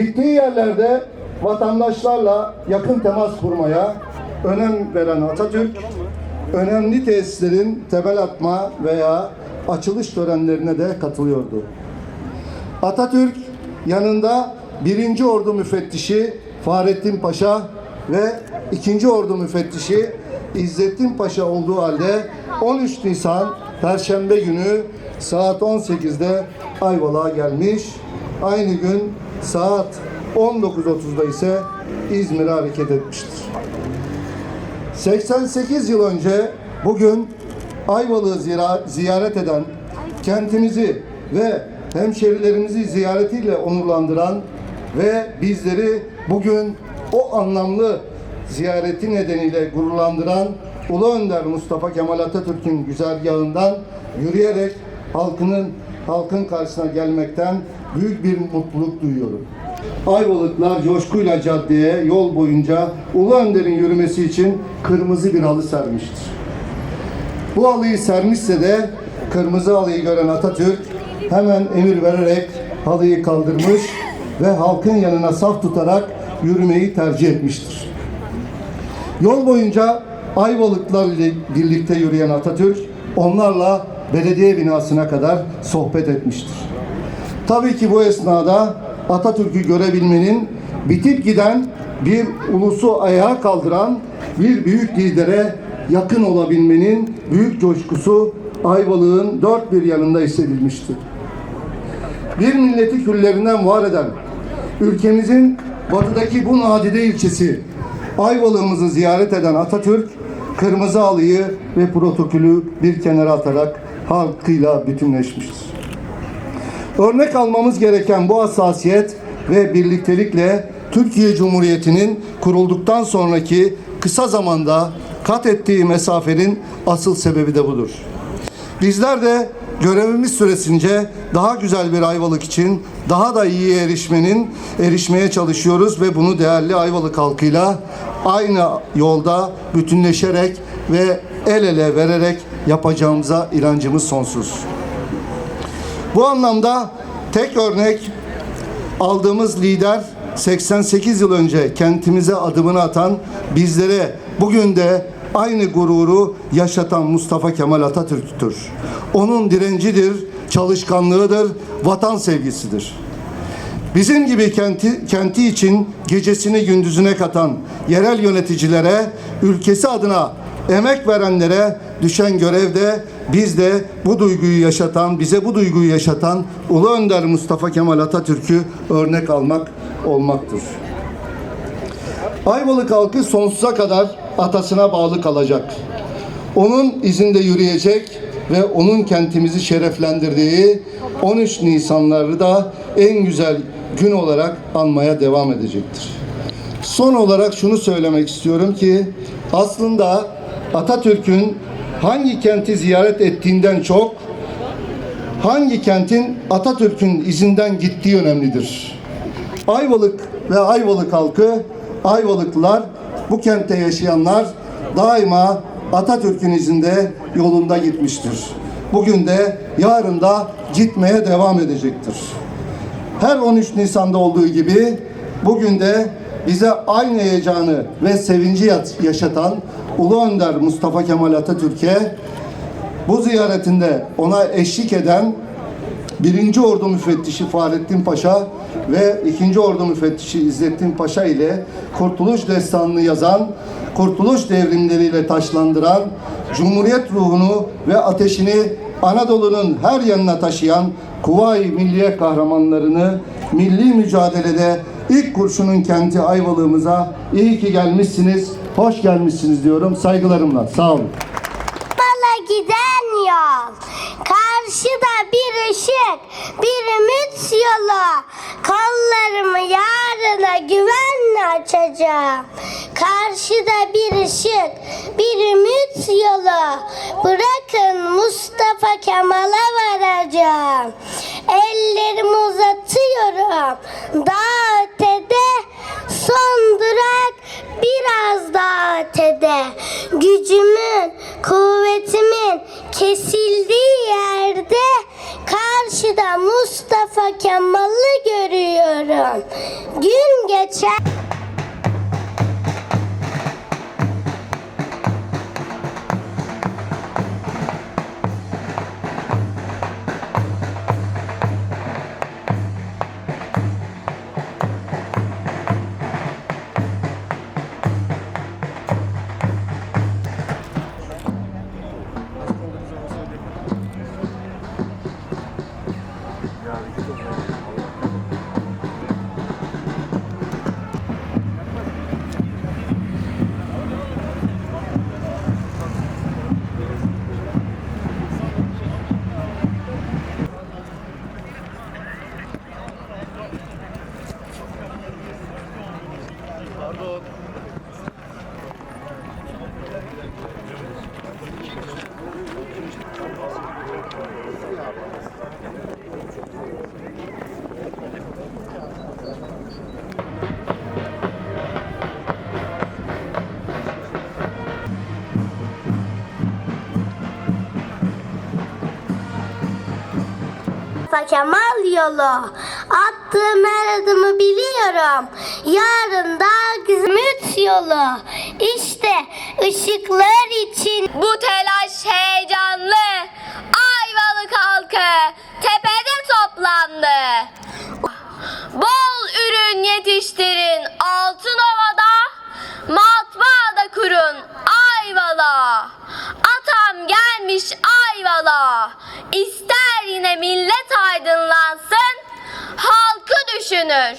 Gittiği yerlerde vatandaşlarla yakın temas kurmaya önem veren Atatürk, önemli tesislerin temel atma veya açılış törenlerine de katılıyordu. Atatürk yanında 1. Ordu Müfettişi Fahrettin Paşa ve 2. Ordu Müfettişi İzzettin Paşa olduğu halde 13 Nisan Perşembe günü saat 18'de Ayvalık'a gelmiş. Aynı gün saat 19.30'da ise İzmir'e hareket etmiştir. 88 yıl önce bugün Ayvalık'ı ziyaret eden, kentimizi ve hemşerilerimizi ziyaretiyle onurlandıran ve bizleri bugün o anlamlı ziyareti nedeniyle gururlandıran Ulu Önder Mustafa Kemal Atatürk'ün güzergahından yürüyerek halkının halkın karşısına gelmekten büyük bir mutluluk duyuyorum. Ayvalıklar coşkuyla caddeye yol boyunca Ulu Önder'in yürümesi için kırmızı bir halı sermiştir. Bu halıyı sermişse de kırmızı halıyı gören Atatürk hemen emir vererek halıyı kaldırmış ve halkın yanına saf tutarak yürümeyi tercih etmiştir. Yol boyunca Ayvalıklar ile birlikte yürüyen Atatürk onlarla belediye binasına kadar sohbet etmiştir. Tabii ki bu esnada Atatürk'ü görebilmenin bitip giden bir ulusu ayağa kaldıran bir büyük lidere yakın olabilmenin büyük coşkusu Ayvalık'ın dört bir yanında hissedilmişti. Bir milleti küllerinden var eden ülkemizin batıdaki bu nadide ilçesi Ayvalık'ımızı ziyaret eden Atatürk kırmızı halıyı ve protokolü bir kenara atarak halkıyla bütünleşmiştir. Örnek almamız gereken bu hassasiyet ve birliktelikle Türkiye Cumhuriyeti'nin kurulduktan sonraki kısa zamanda kat ettiği mesafenin asıl sebebi de budur. Bizler de görevimiz süresince daha güzel bir Ayvalık için daha da iyi erişmenin erişmeye çalışıyoruz ve bunu değerli Ayvalık halkıyla aynı yolda bütünleşerek ve el ele vererek yapacağımıza inancımız sonsuz. Bu anlamda tek örnek aldığımız lider 88 yıl önce kentimize adımını atan bizlere bugün de aynı gururu yaşatan Mustafa Kemal Atatürk'tür. Onun direncidir, çalışkanlığıdır, vatan sevgisidir. Bizim gibi kenti, kenti için gecesini gündüzüne katan yerel yöneticilere, ülkesi adına emek verenlere düşen görevde biz de bu duyguyu yaşatan, bize bu duyguyu yaşatan Ulu Önder Mustafa Kemal Atatürk'ü örnek almak olmaktır. Ayvalık halkı sonsuza kadar atasına bağlı kalacak. Onun izinde yürüyecek ve onun kentimizi şereflendirdiği 13 Nisanları da en güzel gün olarak anmaya devam edecektir. Son olarak şunu söylemek istiyorum ki aslında Atatürk'ün hangi kenti ziyaret ettiğinden çok hangi kentin Atatürk'ün izinden gittiği önemlidir. Ayvalık ve Ayvalık halkı, Ayvalıklılar, bu kentte yaşayanlar daima Atatürk'ün izinde yolunda gitmiştir. Bugün de yarın da gitmeye devam edecektir. Her 13 Nisan'da olduğu gibi bugün de bize aynı heyecanı ve sevinci yaşatan Ulu Önder Mustafa Kemal Atatürk'e bu ziyaretinde ona eşlik eden 1. Ordu Müfettişi Fahrettin Paşa ve 2. Ordu Müfettişi İzzettin Paşa ile Kurtuluş Destanı'nı yazan, Kurtuluş devrimleriyle taşlandıran, Cumhuriyet ruhunu ve ateşini Anadolu'nun her yanına taşıyan Kuvayi Milliye kahramanlarını milli mücadelede ilk kurşunun kenti Ayvalık'ımıza iyi ki gelmişsiniz, hoş gelmişsiniz diyorum. Saygılarımla. Sağ olun. Bala giden yol. Karşıda bir ışık, bir ümit yolu. Kollarımı yarına güvenle açacağım. Karşıda bir ışık, bir ümit yolu. Bırakın Mustafa Kemal'a varacağım. Ellerimi uzatıyorum. Ötede son durak biraz daha ötede. Gücümün, kuvvetimin kesildiği yerde karşıda Mustafa Kemal'ı görüyorum. geçer. Mustafa Kemal yolu. Attığım her adımı biliyorum. Yarın daha Zümrüt yolu. İşte ışıklar için Bu telaş heyecanlı. Ayvalık halkı tepede toplandı. Bol ürün yetiştirin Altınova'da, matbaada kurun Ayvala. Atam gelmiş Ayvala. Düşünür,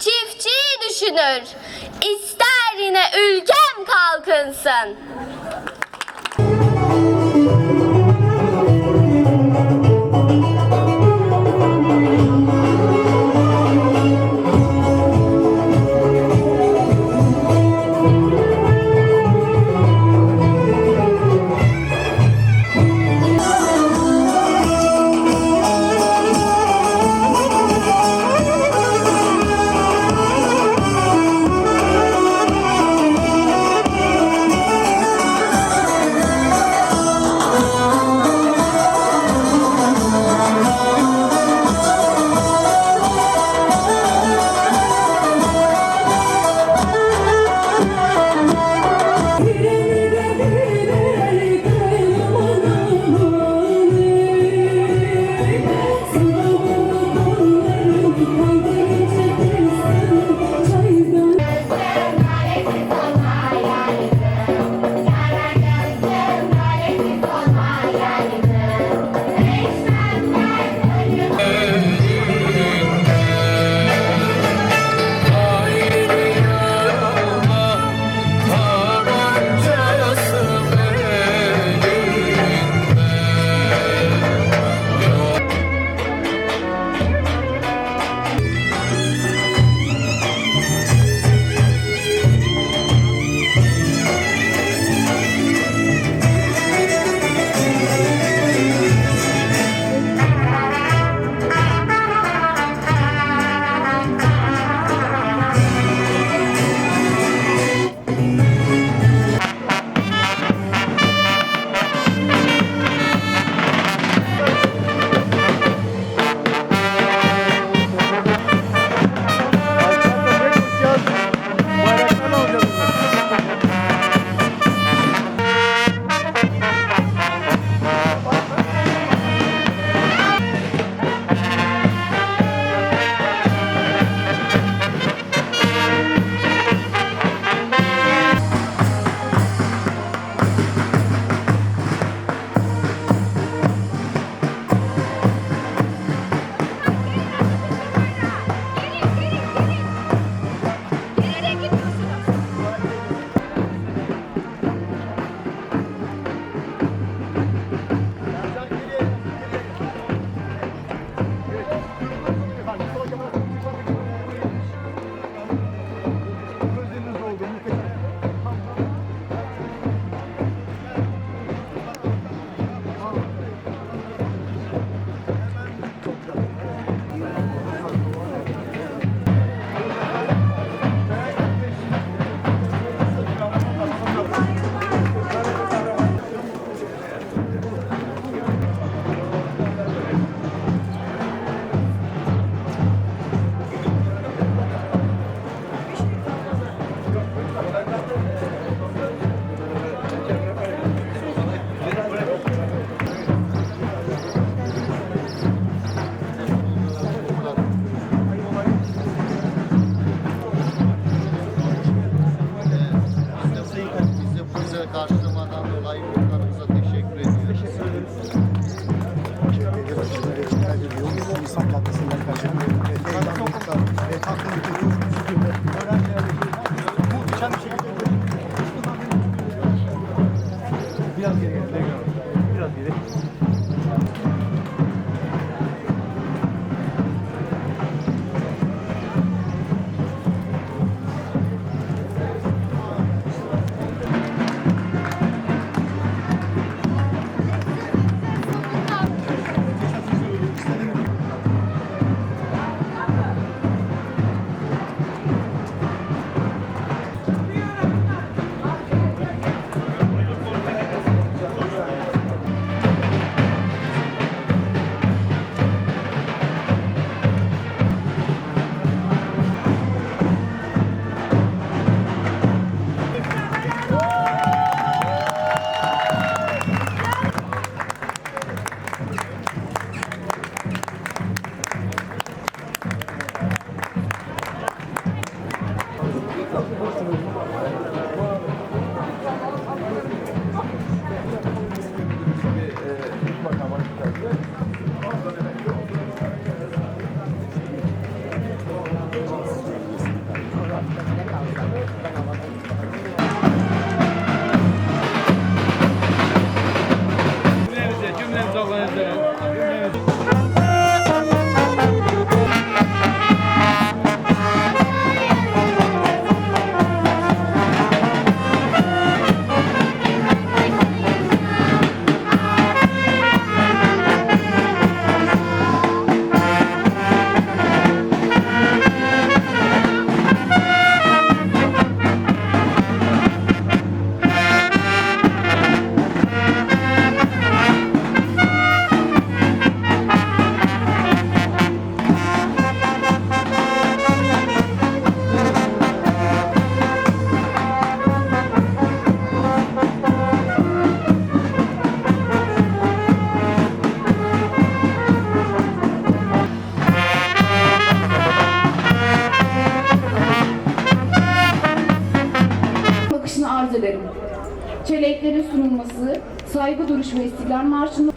çiftçiyi düşünür. İster yine ülkem kalkınsın. Saygı duruşu ve istiklal marşının